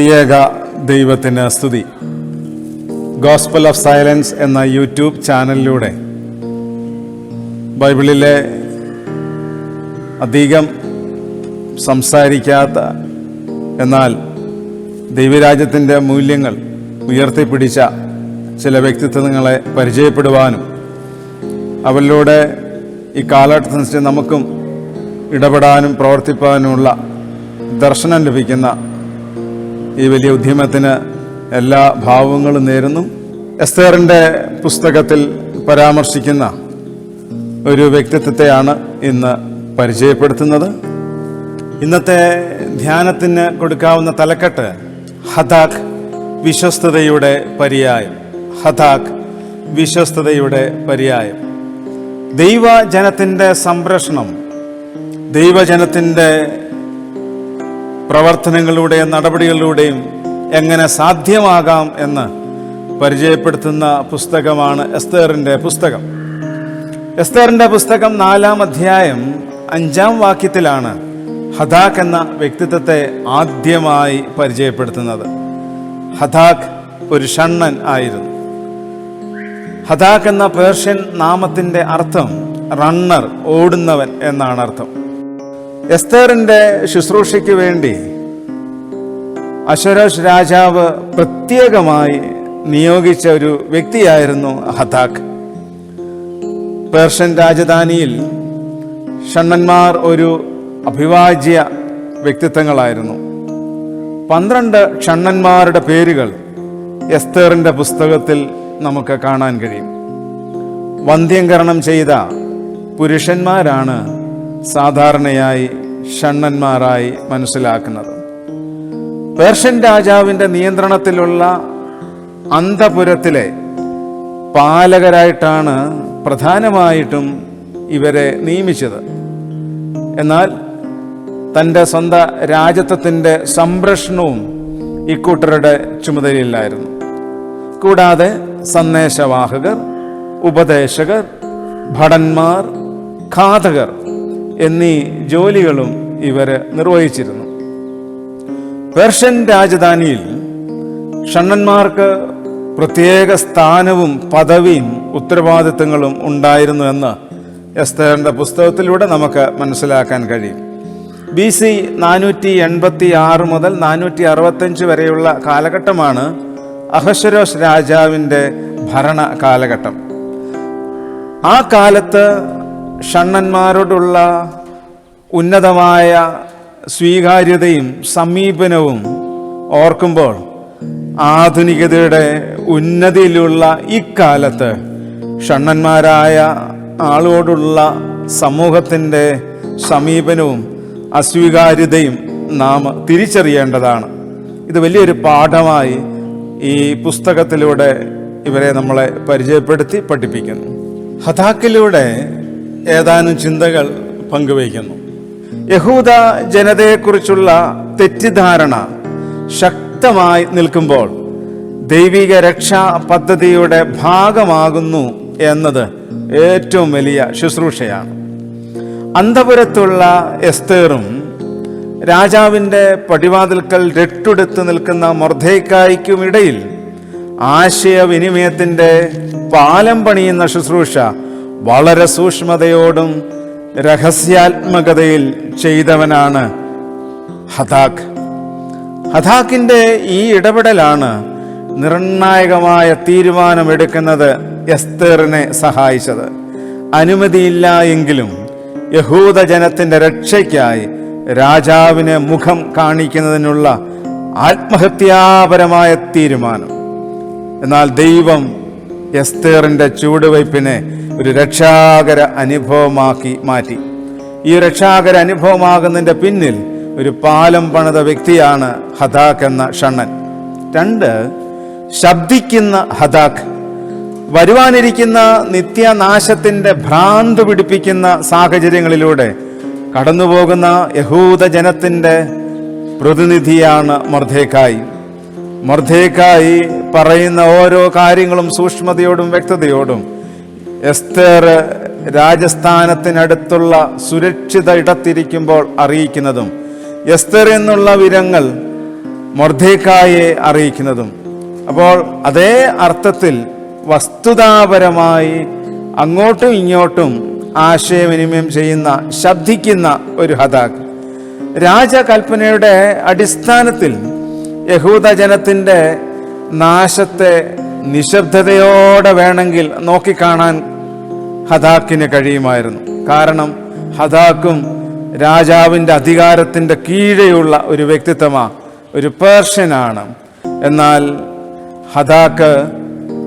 ത്രിയേക ദൈവത്തിന് സ്തുതി. ഗോസ്പൽ ഓഫ് സൈലൻസ് എന്ന യൂട്യൂബ് ചാനലിലൂടെ ബൈബിളിലെ അധികം സംസാരിക്കാത്ത എന്നാൽ ദൈവരാജ്യത്തിന്റെ മൂല്യങ്ങൾ ഉയർത്തിപ്പിടിച്ച ചില വ്യക്തിത്വങ്ങളെ പരിചയപ്പെടുവാനും അവരിലൂടെ ഈ കാലഘട്ടത്തിനനുസരിച്ച് നമുക്കും ഇടപെടാനും പ്രവർത്തിപ്പാനുമുള്ള ദർശനം ലഭിക്കുന്ന ഈ വലിയ ഉദ്യമത്തിന് എല്ലാ ഭാവങ്ങളും നേരുന്നു. എസ്തേറിന്റെ പുസ്തകത്തിൽ പരാമർശിക്കുന്ന ഒരു വ്യക്തിത്വത്തെയാണ് ഇന്ന് പരിചയപ്പെടുത്തുന്നത്. ഇന്നത്തെ ധ്യാനത്തിന് കൊടുക്കാവുന്ന തലക്കെട്ട് ഹതാഖ് വിശ്വസ്തതയുടെ പര്യായം. ഹതാഖ് വിശ്വസ്തതയുടെ പര്യായം. ദൈവജനത്തിന്റെ സംരക്ഷണം ദൈവജനത്തിന്റെ പ്രവർത്തനങ്ങളിലൂടെയും നടപടികളിലൂടെയും എങ്ങനെ സാധ്യമാകാം എന്ന് പരിചയപ്പെടുത്തുന്ന പുസ്തകമാണ് എസ്തേറിന്റെ പുസ്തകം. എസ്തേറിന്റെ പുസ്തകം നാലാം അധ്യായം അഞ്ചാം വാക്യത്തിലാണ് ഹദാഖ് എന്ന വ്യക്തിത്വത്തെ ആദ്യമായി പരിചയപ്പെടുത്തുന്നത്. ഹദാഖ് ഒരു ഷണ്ണൻ ആയിരുന്നു. ഹദാഖ് എന്ന പേർഷ്യൻ നാമത്തിന്റെ അർത്ഥം റണ്ണർ ഓടുന്നവൻ എന്നാണ് അർത്ഥം. എസ്തേറിന്റെ ശുശ്രൂഷയ്ക്ക് വേണ്ടി അശ്വരോഷ് രാജാവ് പ്രത്യേകമായി നിയോഗിച്ച ഒരു വ്യക്തിയായിരുന്നു ഹതാഖ് പേർഷ്യൻ രാജധാനിയിൽ ഷണ്ണന്മാർ ഒരു അഭിവാജ്യ വ്യക്തിത്വങ്ങളായിരുന്നു. പന്ത്രണ്ട് ഷണ്ണന്മാരുടെ പേരുകൾ എസ്തേറിന്റെ പുസ്തകത്തിൽ നമുക്ക് കാണാൻ കഴിയും. വന്ധ്യംകരണം ചെയ്ത പുരുഷന്മാരാണ് സാധാരണയായി ഷണ്ണന്മാരായി മനസ്സിലാക്കുന്നത്. പേർഷ്യൻ രാജാവിന്റെ നിയന്ത്രണത്തിലുള്ള അന്തപുരത്തിലെ പാലകരായിട്ടാണ് പ്രധാനമായിട്ടും ഇവരെ നിയമിച്ചത്. എന്നാൽ തന്റെ സ്വന്തം രാജ്യത്വത്തിന്റെ സംരക്ഷണവും ഇക്കൂട്ടരുടെ ചുമതലയിലായിരുന്നു. കൂടാതെ സന്ദേശവാഹകർ ഉപദേശകർ ഭടന്മാർ ഘാതകർ എന്നീ ജോലികളും ഇവർ നിർവഹിച്ചിരുന്നു. പേർഷ്യൻ രാജധാനിയിൽ ഷണ്ണന്മാർക്ക് പ്രത്യേക സ്ഥാനവും പദവിയും ഉത്തരവാദിത്തങ്ങളും ഉണ്ടായിരുന്നു എന്ന് എസ്തേറിന്റെ പുസ്തകത്തിലൂടെ നമുക്ക് മനസ്സിലാക്കാൻ കഴിയും. ബി സി നാനൂറ്റി എൺപത്തി ആറ് മുതൽ നാനൂറ്റി അറുപത്തഞ്ച് വരെയുള്ള കാലഘട്ടമാണ് അഹശ്വരോഷ് രാജാവിന്റെ ഭരണ കാലഘട്ടം. ആ കാലത്ത് ഷണ്ണന്മാരോടുള്ള ഉന്നതമായ സ്വീകാര്യതയും സമീപനവും ഓർക്കുമ്പോൾ ആധുനികതയുടെ ഉന്നതിയിലുള്ള ഇക്കാലത്ത് ഷണ്ണന്മാരായ ആളോടുള്ള സമൂഹത്തിന്റെ സമീപനവും അസ്വീകാര്യതയും നാം തിരിച്ചറിയേണ്ടതാണ്. ഇത് വലിയൊരു പാഠമായി ഈ പുസ്തകത്തിലൂടെ ഇവരെ നമ്മളെ പരിചയപ്പെടുത്തി പഠിപ്പിക്കുന്നു. ഹതാക്കിലൂടെ ഏതാനും ചിന്തകൾ പങ്കുവയ്ക്കുന്നു. യഹൂദ ജനതയെക്കുറിച്ചുള്ള തെറ്റിദ്ധാരണ ശക്തമായി നിൽക്കുമ്പോൾ ദൈവിക രക്ഷാ പദ്ധതിയുടെ ഭാഗമാകുന്നു എന്നത് ഏറ്റവും വലിയ ശുശ്രൂഷയാണ്. അന്തപുരത്തുള്ള എസ്തേറും രാജാവിന്റെ പടിവാതിൽക്കൽ രട്ടുടുത്ത് നിൽക്കുന്ന മൊർദ്ധേക്കായ്ക്കും ഇടയിൽ ആശയവിനിമയത്തിന്റെ പാലം പണിയുന്ന ശുശ്രൂഷ വളരെ സൂക്ഷ്മതയോടും രഹസ്യാത്മകതയിൽ ചെയ്തവനാണ് ഹദാഖ്. ഹദാഖിന്റെ ഈ ഇടപെടലാണ് നിർണായകമായ തീരുമാനമെടുക്കുന്നത് എസ്തേറിനെ സഹായിച്ചത്. അനുമതിയില്ല എങ്കിലും യഹൂദ ജനത്തിന്റെ രക്ഷയ്ക്കായി രാജാവിന് മുഖം കാണിക്കുന്നതിനുള്ള ആത്മഹത്യാപരമായ തീരുമാനം. എന്നാൽ ദൈവം എസ്തേറിന്റെ ചുവടുവയ്പ്പിനെ ഒരു രക്ഷാകര അനുഭവമാക്കി മാറ്റി. ഈ രക്ഷാകര അനുഭവമാകുന്നതിന്റെ പിന്നിൽ ഒരു പാലം പണിത വ്യക്തിയാണ് ഹദാഖ് എന്ന ഷണ്ണൻ. രണ്ട് ശബ്ദിക്കുന്ന ഹദാഖ്. വരുവാനിരിക്കുന്ന നിത്യനാശത്തിന്റെ ഭ്രാന്ത് പിടിപ്പിക്കുന്ന സാഹചര്യങ്ങളിലൂടെ കടന്നുപോകുന്ന യഹൂദ ജനത്തിന്റെ പ്രതിനിധിയാണ് മർദ്ധേക്കായി മർദ്ധേക്കായി പറയുന്ന ഓരോ കാര്യങ്ങളും സൂക്ഷ്മതയോടും വ്യക്തതയോടും എസ്തേർ രാജസ്ഥാനത്തിനടുത്തുള്ള സുരക്ഷിത ഇടത്തിരിക്കുമ്പോൾ അറിയിക്കുന്നതും എസ്തർ എന്നുള്ള വിരങ്ങൾ മൊർദ്ധേക്കായെ അറിയിക്കുന്നതും. അപ്പോൾ അതേ അർത്ഥത്തിൽ വസ്തുതാപരമായി അങ്ങോട്ടും ഇങ്ങോട്ടും ആശയവിനിമയം ചെയ്യുന്ന ശബ്ദിക്കുന്ന ഒരു ഹതാക് രാജകൽപ്പനയുടെ അടിസ്ഥാനത്തിൽ യഹൂദജനത്തിന്റെ നാശത്തെ നിശബ്ദതയോടെ വേണമെങ്കിൽ നോക്കിക്കാണാൻ ഹദാക്കിന് കഴിയുമായിരുന്നു. കാരണം ഹദാക്കും രാജാവിന്റെ അധികാരത്തിന്റെ കീഴെയുള്ള ഒരു വ്യക്തിത്വമാ ഒരു പേർഷ്യനാണ്. എന്നാൽ ഹദാക്ക്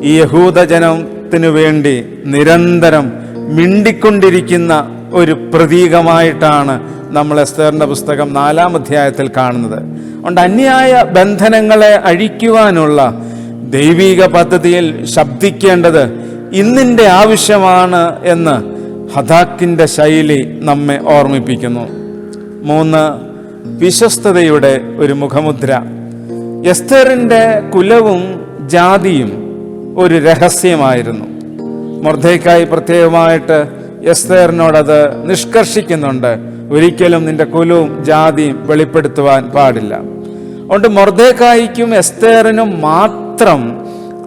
ഈ യഹൂദജനത്തിനു വേണ്ടി നിരന്തരം മിണ്ടിക്കൊണ്ടിരിക്കുന്ന ഒരു പ്രതീകമായിട്ടാണ് നമ്മൾ എസ്തേറിന്റെ പുസ്തകം നാലാം അധ്യായത്തിൽ കാണുന്നത്. അതുകൊണ്ട് അന്യായ ബന്ധനങ്ങളെ അഴിക്കുവാനുള്ള ദൈവിക പദ്ധതിയിൽ ശബ്ദിക്കേണ്ടത് ഇന്നിന്റെ ആവശ്യമാണ് എന്ന് ഹദാക്കിന്റെ ശൈലി നമ്മെ ഓർമ്മിപ്പിക്കുന്നു. മൂന്ന് വിശ്വസ്തതയുടെ ഒരു മുഖമുദ്ര. എസ്തറിന്റെ കുലവും ജാതിയും ഒരു രഹസ്യമായിരുന്നു. മൊർദ്ധയ്ക്കായി പ്രത്യേകമായിട്ട് എസ്തേറിനോടത് നിഷ്കർഷിക്കുന്നുണ്ട്. ഒരിക്കലും നിന്റെ കുലവും ജാതിയും വെളിപ്പെടുത്തുവാൻ പാടില്ല. അതുകൊണ്ട് മൊർദ്ധേക്കായിക്കും എസ്തേറിനും മാത്രം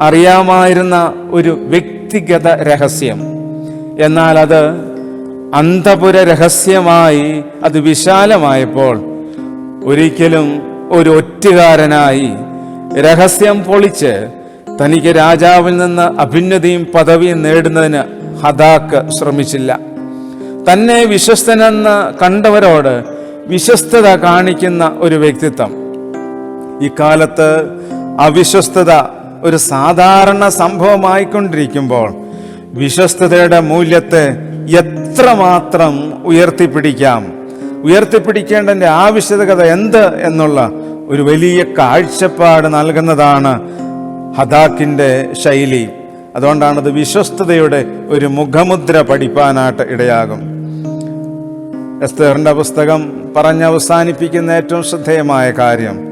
അറിയാമായിരുന്ന ഒരു വ്യക്തിഗത രഹസ്യം. എന്നാൽ അത് അന്തപുര രഹസ്യമായി അത് വിശാലമായപ്പോൾ ഒരിക്കലും ഒരു ഒറ്റുകാരനായി രഹസ്യം പൊളിച്ച് തനിക്ക് രാജാവിൽ നിന്ന് അഭിന്നതിയും പദവിയും നേടുന്നതിന് ഹദാക്ക് ശ്രമിച്ചില്ല. തന്നെ വിശ്വസ്തനെന്ന് കണ്ടവരോട് വിശ്വസ്തത കാണിക്കുന്ന ഒരു വ്യക്തിത്വം. ഇക്കാലത്ത് അവിശ്വസ്തത ഒരു സാധാരണ സംഭവമായിക്കൊണ്ടിരിക്കുമ്പോൾ വിശ്വസ്തതയുടെ മൂല്യത്തെ എത്രമാത്രം ഉയർത്തിപ്പിടിക്കാം? ഉയർത്തിപ്പിടിക്കേണ്ടതിന്റെ ആവശ്യകത എന്ത് എന്നുള്ള ഒരു വലിയ കാഴ്ചപ്പാട് നൽകുന്നതാണ് ഹദാക്കിന്റെ ശൈലി. അതുകൊണ്ടാണത് വിശ്വസ്തതയുടെ ഒരു മുഖമുദ്ര പഠിപ്പാനായിട്ട് ഇടയാകും. എസ്തേറിന്റെ പുസ്തകം പറഞ്ഞ് അവസാനിപ്പിക്കുന്ന ഏറ്റവും ശ്രദ്ധേയമായ കാര്യം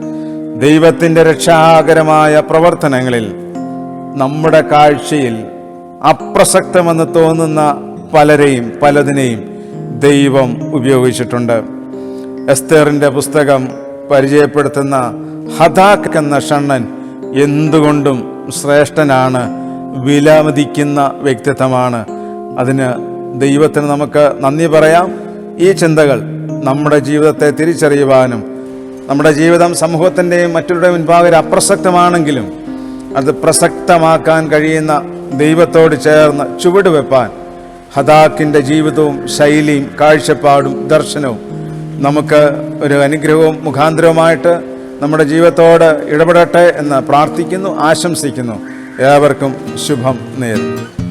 ദൈവത്തിന്റെ രക്ഷാകരമായ പ്രവർത്തനങ്ങളിൽ നമ്മുടെ കാഴ്ചയിൽ അപ്രസക്തമെന്ന് തോന്നുന്ന പലരെയും പലതിനെയും ദൈവം ഉപയോഗിച്ചിട്ടുണ്ട്. എസ്തേറിന്റെ പുസ്തകം പരിചയപ്പെടുത്തുന്ന ഹദാക് എന്ന ഷണ്ണൻ എന്തുകൊണ്ടും ശ്രേഷ്ഠനാണ് വിലമതിക്കുന്ന വ്യക്തിത്വമാണ്. അതിന് ദൈവത്തിന് നമുക്ക് നന്ദി പറയാം. ഈ ചിന്തകൾ നമ്മുടെ ജീവിതത്തെ തിരിച്ചറിയുവാനും നമ്മുടെ ജീവിതം സമൂഹത്തിന്റെയും മറ്റുള്ളവരുടെ മുൻപാകെ അപ്രസക്തമാണെങ്കിലും അത് പ്രസക്തമാക്കാൻ കഴിയുന്ന ദൈവത്തോട് ചേർന്ന് ചുവട് വെപ്പാൻ ഹദാക്കിന്റെ ജീവിതവും ശൈലിയും കാഴ്ചപ്പാടും ദർശനവും നമുക്ക് ഒരു അനുഗ്രഹവും മുഖാന്തരവുമായിട്ട് നമ്മുടെ ജീവിതത്തോട് ഇടപെടട്ടെ എന്ന് പ്രാർത്ഥിക്കുന്നു ആശംസിക്കുന്നു. ഏവർക്കും ശുഭം നേരുന്നു.